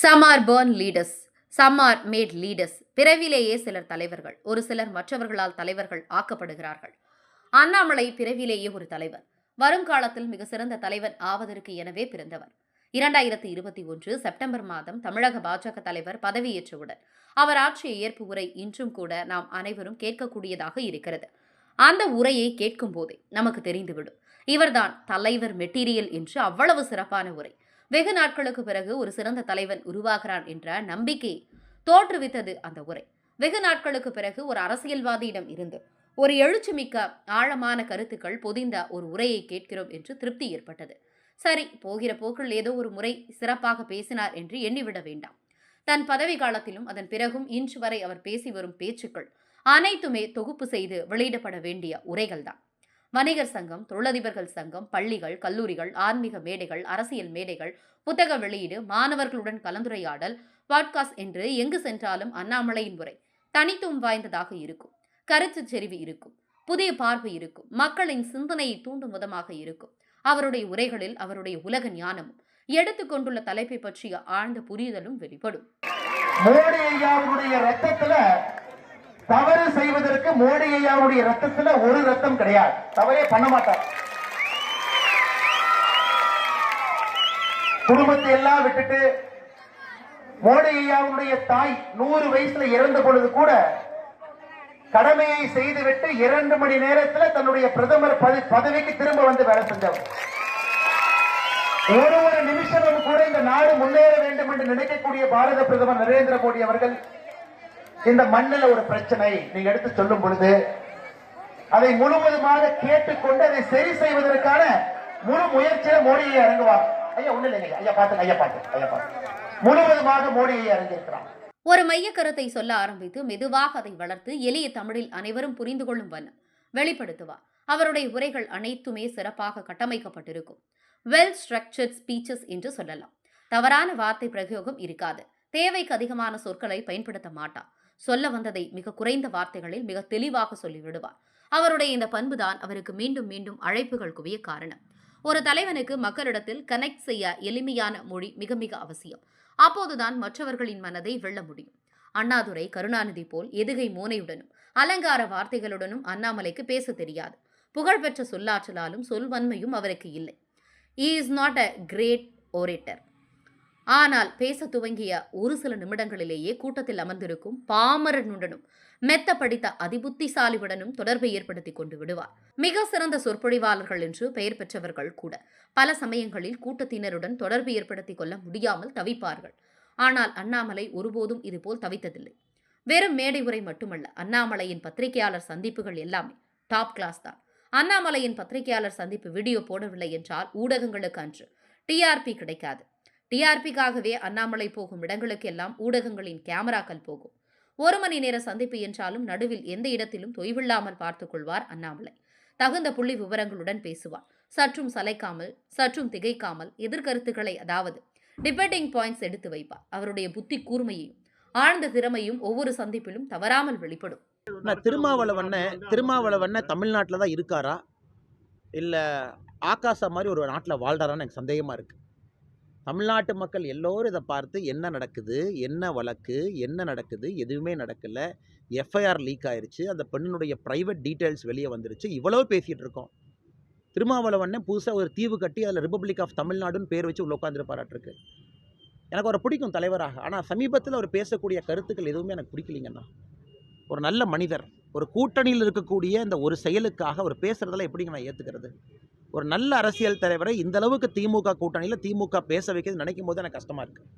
Some are born leaders some are made leaders பிறவிலேயே சிலர் தலைவர்கள் ஒரு சிலர் மற்றவர்களால் தலைவர்கள் ஆக்கப்படுகிறார்கள். அண்ணாமலை பிறவிலேயே ஒரு தலைவர் வருங்காலத்தில் மிக சிறந்த தலைவன் ஆவதற்கு எனவே பிறந்தவர். இரண்டாயிரத்தி இருபத்தி ஒன்று செப்டம்பர் மாதம் தமிழக பாஜக தலைவர் பதவியேற்றவுடன் அவர் ஆற்றிய ஏற்பு உரை இன்றும் கூட நாம் அனைவரும் கேட்கக்கூடியதாக இருக்கிறது. அந்த உரையை கேட்கும் போதே நமக்கு தெரிந்துவிடும். இவர்தான் தலைவர் மெட்டீரியல் என்று அவ்வளவு சிறப்பான உரை. வெகு நாட்களுக்கு பிறகு ஒரு சிறந்த தலைவன் உருவாகிறான் என்ற நம்பிக்கையை தோற்றுவித்தது அந்த உரை. வெகு நாட்களுக்கு பிறகு ஒரு அரசியல்வாதியிடம் இருந்து ஒரு எழுச்சிமிக்க ஆழமான கருத்துக்கள் பொதிந்த ஒரு உரையை கேட்கிறோம் என்று திருப்தி ஏற்பட்டது. சரி போகிற போக்கில் ஏதோ ஒரு முறை சிறப்பாக பேசினார் என்று எண்ணிவிட வேண்டாம். தன் பதவி காலத்திலும் அதன் பிறகும் இன்று வரை அவர் பேசி வரும் பேச்சுக்கள் அனைத்துமே தொகுப்பு செய்து வெளியிடப்பட வேண்டிய உரைகள்தான். வணிகர் சங்கம் தொழிலதிபர்கள் சங்கம் பள்ளிகள் கல்லூரிகள் ஆன்மீக மேடைகள் அரசியல் மேடைகள் புத்தக வெளியீடு மாணவர்களுடன் கலந்துரையாடல் பாட்காஸ்ட் என்று எங்கு சென்றாலும் அண்ணாமலையின் உரை. தனித்துவம் வாய்ந்ததாக இருக்கும். கருத்து செறிவு இருக்கும். புதிய பார்வை இருக்கும். மக்களின் சிந்தனையை தூண்டும் விதமாக இருக்கும். அவருடைய உரைகளில் அவருடைய உலக ஞானமும் எடுத்துக்கொண்டுள்ள தலைப்பை பற்றிய ஆழ்ந்த புரிதலும் வெளிப்படும். மோடி ஐயாவுடைய ரத்தத்துல தவறு செய்வதற்கு மோடி ஐயாவுடைய ரத்தத்துல ஒரு ரத்தம் கிடையாது. தவறே பண்ண மாட்டார். குடும்பத்தை எல்லாம் விட்டுட்டு மோடி ஐயாவுடைய தாய் நூறு வயசுல இறந்த பொழுது கூட கடமையை செய்துவிட்டு இரண்டு மணி நேரத்துல தன்னுடைய பிரதமர் பதவிக்கு திரும்ப வந்து வேலை செஞ்சவர். ஒரு ஒரு நிமிஷமும் கூட இந்த நாடு முன்னேற வேண்டும் என்று நினைக்கக்கூடிய பாரத பிரதமர் நரேந்திர மோடி அவர்கள் இந்த மண்ணில் ஒரு பிரச்சனை நீங்க எடுத்து சொல்லும் பொழுது அதை முழுவதுமாக கேட்டுக்கொண்டு அதை சரி செய்வதற்கான முழு முயற்சியில மோடியை இறங்குவார். ஐயா ஒண்ணு இல்லைங்க. ஐயா பாத்து ஐயா பாத்து ஐயா பாத்து. முழுவதுமாக மோடியை இறங்கியிருக்கிறான் ஒரு மைய கருத்தை சொல்ல ஆரம்பித்து மெதுவாக அதை வளர்த்து எளிய தமிழில் அனைவரும் புரிந்து கொள்ளும் வண்ணம் வெளிப்படுத்துவார் அவருடைய உரைகள் அனைத்துமே சிறப்பாக கட்டமைக்கப்பட்டிருக்கும். வெல் ஸ்ட்ரக்சர்ட் ஸ்பீச்சஸ் என்று சொல்லலாம். தவறான வார்த்தை பிரயோகம் இருக்காது. தேவைக்கு அதிகமான சொற்களை பயன்படுத்த மாட்டார் சொல்ல வந்ததை மிக குறைந்த வார்த்தைகளில் மிக தெளிவாக சொல்லிவிடுவார். அவருடைய இந்த பண்புதான் அவருக்கு மீண்டும் மீண்டும் அழைப்புகள் குவிய காரணம். ஒரு தலைவனுக்கு மக்களிடத்தில் கனெக்ட் செய்ய எளிமையான மொழி மிக மிக அவசியம். அப்போதுதான் மற்றவர்களின் மனதை வெல்ல முடியும். அண்ணாதுரை கருணாநிதி போல் எதுகை மோனையுடனும் அலங்கார வார்த்தைகளுடனும் அண்ணாமலைக்கு பேச தெரியாது. புகழ்பெற்ற சொல்லாற்றலாலும் சொல்வன்மையும் அவருக்கு இல்லை. Is not a great orator ஆனால் பேச துவங்கிய ஒரு சில நிமிடங்களிலேயே கூட்டத்தில் அமர்ந்திருக்கும் பாமரனுடனும் மெத்த படித்த அதிபுத்திசாலியுடனும் தொடர்பை ஏற்படுத்தி கொண்டு விடுவார். மிக சிறந்த சொற்பொழிவாளர்கள் என்று பெயர் பெற்றவர்கள் கூட பல சமயங்களில் கூட்டத்தினருடன் தொடர்பு ஏற்படுத்திக் கொள்ள முடியாமல் தவிப்பார்கள். ஆனால் அண்ணாமலை ஒருபோதும் இதுபோல் தவித்ததில்லை. வெறும் மேடை உரை மட்டுமல்ல அண்ணாமலையின் பத்திரிகையாளர் சந்திப்புகள் எல்லாமே டாப் கிளாஸ் தான். அண்ணாமலையின் பத்திரிகையாளர் சந்திப்பு வீடியோ போடவில்லை என்றால் ஊடகங்களுக்கு அன்று டிஆர்பி கிடைக்காது. டிஆர்பிக்காகவே அண்ணாமலை போகும் இடங்களுக்கெல்லாம் ஊடகங்களின் கேமராக்கள் போகும். ஒரு மணி நேர சந்திப்பு என்றாலும் நடுவில் எந்த இடத்திலும் தொய்வில்லாமல் பார்த்துக் கொள்வார் அண்ணாமலை. தகுந்த புள்ளி விவரங்களுடன் பேசுவார். சற்றும் சலைக்காமல் சற்றும் திகைக்காமல் எதிர்கருத்துக்களை அதாவது டிபேட்டிங் பாயிண்ட்ஸ் எடுத்து வைப்பார். அவருடைய புத்தி கூர்மையையும் ஆழ்ந்த திறமையும் ஒவ்வொரு சந்திப்பிலும் தவறாமல் வெளிப்படும். திருமாவளவன் திருமாவளவண்ண திருமாவளவண்ண தமிழ்நாட்டில் தான் இருக்காரா? இல்லை ஆகாசா மாதிரி ஒரு நாட்டில் வாழ்றாரான்னு எனக்கு சந்தேகமாக இருக்குது தமிழ்நாட்டு மக்கள் எல்லோரும் இதை பார்த்து என்ன நடக்குது என்ன வழக்கு என்ன நடக்குது எதுவுமே நடக்கலை. எஃப்ஐஆர் லீக் ஆயிடுச்சு அந்த பெண்ணினுடைய ப்ரைவேட் டீட்டெயில்ஸ் வெளியே வந்துருச்சு. இவ்வளோ பேசிகிட்டு இருக்கோம். திருமாவளவண்ணன் புதுசாக ஒரு தீவு கட்டி அதில் ரிப்பப்ளிக் ஆஃப் தமிழ்நாடுன்னு பேர் வச்சு உள்ள உட்காந்துருப்பாராட்டிருக்கு எனக்கு அவரை பிடிக்கும் தலைவராக. ஆனால் சமீபத்தில் அவர் பேசக்கூடிய கருத்துக்கள் எதுவுமே எனக்கு பிடிக்கலிங்கண்ணா. ஒரு நல்ல மனிதர் ஒரு கூட்டணியில் இருக்கக்கூடிய இந்த ஒரு செயலுக்காக அவர் பேசுகிறதெல்லாம் எப்படிங்க நான் ஏற்றுக்கிறது ஒரு நல்ல அரசியல் தலைவரை இந்த அளவுக்கு திமுக கூட்டணியில் திமுக பேச வைக்கிறது நினைக்கும் போது எனக்கு கஷ்டமாக இருக்குது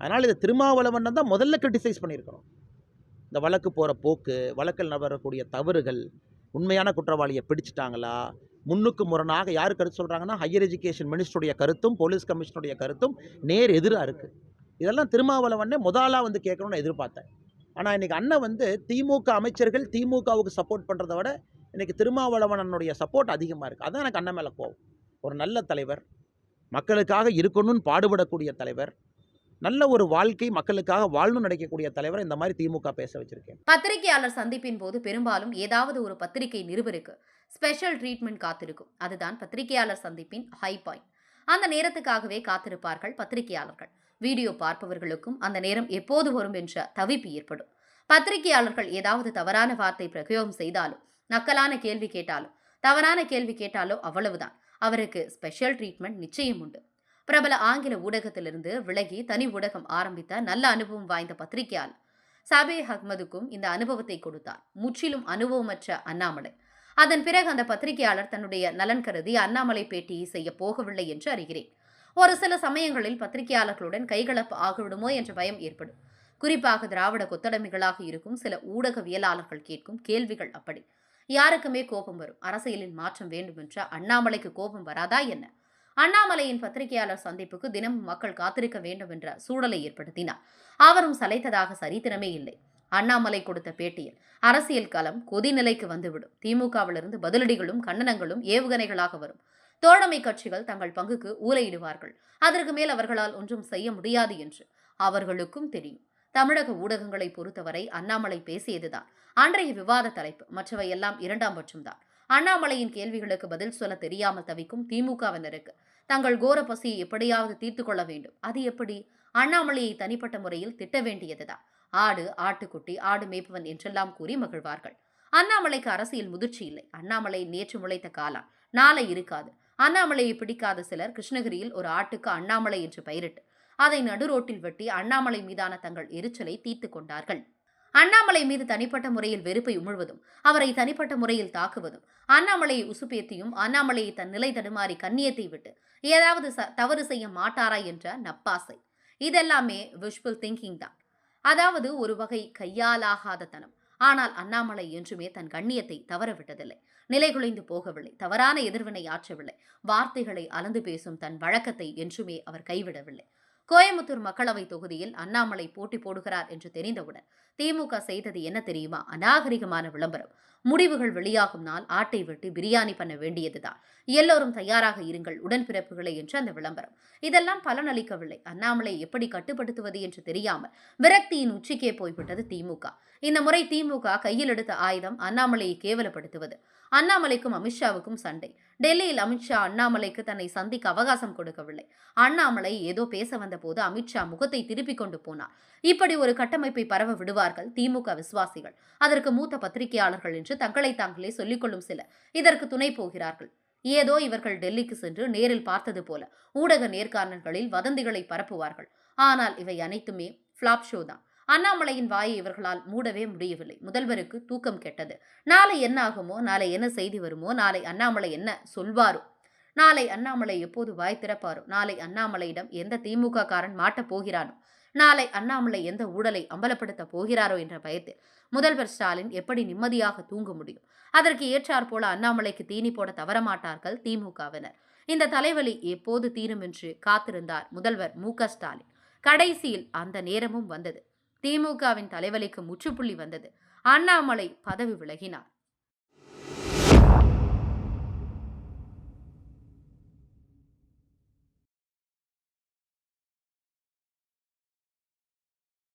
அதனால் இது திருமாவளவன் தான் முதல்ல கிரிட்டிசைஸ் பண்ணியிருக்கிறோம் இந்த வழக்கு போகிற போக்கு வழக்கில் நபரக்கூடிய தவறுகள் உண்மையான குற்றவாளியை பிடிச்சிட்டாங்களா முன்னுக்கு முரணாக யார் கருத்து சொல்கிறாங்கன்னா ஹையர் எஜுகேஷன் மினிஸ்டருடைய கருத்தும் போலீஸ் கமிஷனுடைய கருத்தும் நேர் எதிராக இருக்குது இதெல்லாம் திருமாவளவனே முதலாக வந்து கேட்கணும்னு எதிர்பார்த்தேன். ஆனால் இன்றைக்கி அண்ணன் வந்து திமுக அமைச்சர்கள் திமுகவுக்கு சப்போர்ட் பண்ணுறத விட இன்றைக்கி திருமாவளவனனுடைய சப்போர்ட் அதிகமாக இருக்குது அதான் எனக்கு அண்ணன் மேலே கோவம். ஒரு நல்ல தலைவர் மக்களுக்காக இருக்கணும்னு பாடுபடக்கூடிய தலைவர் நல்ல ஒரு வாழ்க்கை மக்களுக்காக வாழணும்னு நடக்கக்கூடிய தலைவர் இந்த மாதிரி திமுக பேச வச்சிருக்கேன். பத்திரிகையாளர் சந்திப்பின் போது பெரும்பாலும் ஏதாவது ஒரு பத்திரிகை நிருபருக்கு ஸ்பெஷல் ட்ரீட்மெண்ட் காத்திருக்கும். அதுதான் பத்திரிகையாளர் சந்திப்பின் ஹை பாயிண்ட் அந்த நேரத்துக்காகவே காத்திருப்பார்கள் பத்திரிகையாளர்கள். வீடியோ பார்ப்பவர்களுக்கும் அந்த நேரம் எப்போது வரும் என்ற தவிப்பு ஏற்படும். பத்திரிகையாளர்கள் ஏதாவது தவறான வார்த்தை பிரயோகம் செய்தாலும் நக்கலான கேள்வி கேட்டாலோ தவறான கேள்வி கேட்டாலோ அவ்வளவுதான். அவருக்கு ஸ்பெஷல் ட்ரீட்மெண்ட் நிச்சயம் உண்டு. பிரபல ஆங்கில ஊடகத்திலிருந்து விலகி தனி ஊடகம் ஆரம்பித்த நல்ல அனுபவம் வாய்ந்த பத்திரிகையாளர் சபே அஹ்மதுக்கும் இந்த அனுபவத்தை கொடுத்தார். முற்றிலும் அனுபவமற்ற அண்ணாமலை. அதன் பிறகு அந்த பத்திரிகையாளர் தன்னுடைய நலன் கருதி அண்ணாமலை பேட்டியை செய்ய போகவில்லை என்று அறிகிறேன். ஒரு சில சமயங்களில் பத்திரிகையாளர்களுடன் கைகலப்பு ஆகிவிடுமோ என்ற பயம் ஏற்படும். குறிப்பாக திராவிட கொத்தடமைகளாக இருக்கும் சில ஊடகவியலாளர்கள் கேட்கும் கேள்விகள் அப்படி. யாருக்குமே கோபம் வரும். அரசியலில் மாற்றம் வேண்டும் என்ற அண்ணாமலைக்கு கோபம் வராதா என்ன? அண்ணாமலையின் பத்திரிகையாளர் சந்திப்புக்கு தினமும் மக்கள் காத்திருக்க வேண்டும் என்ற சூழலை ஏற்படுத்தினார். அவரும் சலைத்ததாக சரித்திரமே இல்லை. அண்ணாமலை கொடுத்த பேட்டியில் அரசியல் களம் கொதிநிலைக்கு வந்துவிடும். திமுகவிலிருந்து பதிலடிகளும் கண்டனங்களும் ஏவுகணைகளாக வரும். தோழமை கட்சிகள் தங்கள் பங்குக்கு ஊலையிடுவார்கள் அதற்கு மேல் அவர்களால் ஒன்றும் செய்ய முடியாது என்று அவர்களுக்கும் தெரியும். தமிழக ஊடகங்களை பொறுத்தவரை அண்ணாமலை பேசியதுதான். அன்றைய விவாத தலைப்பு. மற்றவை எல்லாம் இரண்டாம் பட்சம்தான். அண்ணாமலையின் கேள்விகளுக்கு பதில் சொல்ல தெரியாமல் தவிக்கும் திமுகவினருக்கு. தங்கள் கோர பசியை எப்படியாவது தீர்த்து கொள்ள வேண்டும். அது எப்படி? அண்ணாமலையை தனிப்பட்ட முறையில் திட்ட வேண்டியதுதான். ஆடு ஆட்டுக்குட்டி ஆடு மேய்ப்பவன் என்றெல்லாம் கூறி மகிழ்வார்கள். அண்ணாமலைக்கு அரசியல் முதிர்ச்சி இல்லை. அண்ணாமலை நேற்று முளைத்த காலம் நாளை இருக்காது. அண்ணாமலையை பிடிக்காத சிலர் கிருஷ்ணகிரியில் ஒரு ஆட்டுக்கு அண்ணாமலை என்று பெயரிட்டு அதை நடுரோட்டில் வெட்டி அண்ணாமலை மீதான தங்கள் எரிச்சலை தீர்த்து கொண்டார்கள். அண்ணாமலை மீது தனிப்பட்ட முறையில் வெறுப்பை உமிழ்வதும் அவரை தனிப்பட்ட முறையில் தாக்குவதும் அண்ணாமலையை உசுப்பேத்தியும் அண்ணாமலையை தன் நிலை தடுமாறி கண்ணியத்தை விட்டு ஏதாவது தவறு செய்ய மாட்டாரா என்ற நப்பாசை. இதெல்லாமே விஷுவல் திங்கிங் தான். அதாவது ஒரு வகை கையாலாகாத தனம். ஆனால் அண்ணாமலை என்றுமே தன் கண்ணியத்தை தவறவிட்டதில்லை. நிலைகுலைந்து போகவில்லை. தவறான எதிர்வினை ஆற்றவில்லை. வார்த்தைகளை அலந்து பேசும் தன் வழக்கத்தை என்றுமே அவர் கைவிடவில்லை. கோயம்புத்தூர் மக்களவை தொகுதியில் அண்ணாமலை போட்டி போடுகிறார் என்று தெரிந்தவுடன் திமுக செய்தது என்ன தெரியுமா? அநாகரிகமான விளம்பரம். முடிவுகள் வெளியாகும் நாள் ஆட்டை வெட்டி பிரியாணி பண்ண வேண்டியதுதான். எல்லோரும் தயாராக இருங்கள் உடன்பிறப்புகளை என்று அந்த விளம்பரம். இதெல்லாம் பலனளிக்கவில்லை. அண்ணாமலை எப்படி கட்டுப்படுத்துவது என்று தெரியாமல் விரக்தியின் உச்சிக்கே போய்விட்டது திமுக. இந்த முறை திமுக கையில் எடுத்த ஆயுதம் அண்ணாமலையை கேவலப்படுத்துவது. அண்ணாமலைக்கும் அமித்ஷாவுக்கும் சண்டை. டெல்லியில் அமித்ஷா அண்ணாமலைக்கு தன்னை சந்திக்க அவகாசம் கொடுக்கவில்லை. அண்ணாமலை ஏதோ பேச வந்தபோது அமித்ஷா முகத்தை திருப்பிக் கொண்டு போனார். இப்படி ஒரு கட்டமைப்பை பரவ விடுவார்கள் திமுக விசுவாசிகள். அதற்கு மூத்த பத்திரிகையாளர்கள் என்று தங்களை தாங்களே சொல்லிக்கொள்ளும் சிலர். இதற்கு துணை போகிறார்கள். ஏதோ இவர்கள் டெல்லிக்கு சென்று நேரில் பார்த்தது போல. ஊடக நேர்காணல்களில் வதந்திகளை பரப்புவார்கள். ஆனால் இவை அனைத்துமே ஃப்ளாப் ஷோ தான். அண்ணாமலையின் வாயை இவர்களால் மூடவே முடியவில்லை. முதல்வருக்கு தூக்கம் கெட்டது. நாளை என்ன ஆகுமோ நாளை என்ன செய்தி வருமோ நாளை அண்ணாமலை என்ன சொல்வாரோ? நாளை அண்ணாமலை எப்போது வாய் திறப்பாரோ? நாளை அண்ணாமலையிடம் எந்த திமுக காரன் மாட்டப் போகிறானோ? நாளை அண்ணாமலை எந்த ஊழலை அம்பலப்படுத்த போகிறாரோ என்ற பயத்தில் முதல்வர் ஸ்டாலின் எப்படி நிம்மதியாக தூங்க முடியும்? அதற்கு ஏற்றாற் போல அண்ணாமலைக்கு தீனி போட தவறமாட்டார்கள் திமுகவினர். இந்த தலைவலி எப்போது தீரும் என்று காத்திருந்தார் முதல்வர் மு ஸ்டாலின். கடைசியில் அந்த நேரமும் வந்தது. திமுகவின் தலைவலிக்கு முற்றுப்புள்ளி வந்தது. அண்ணாமலை பதவி விலகினார்.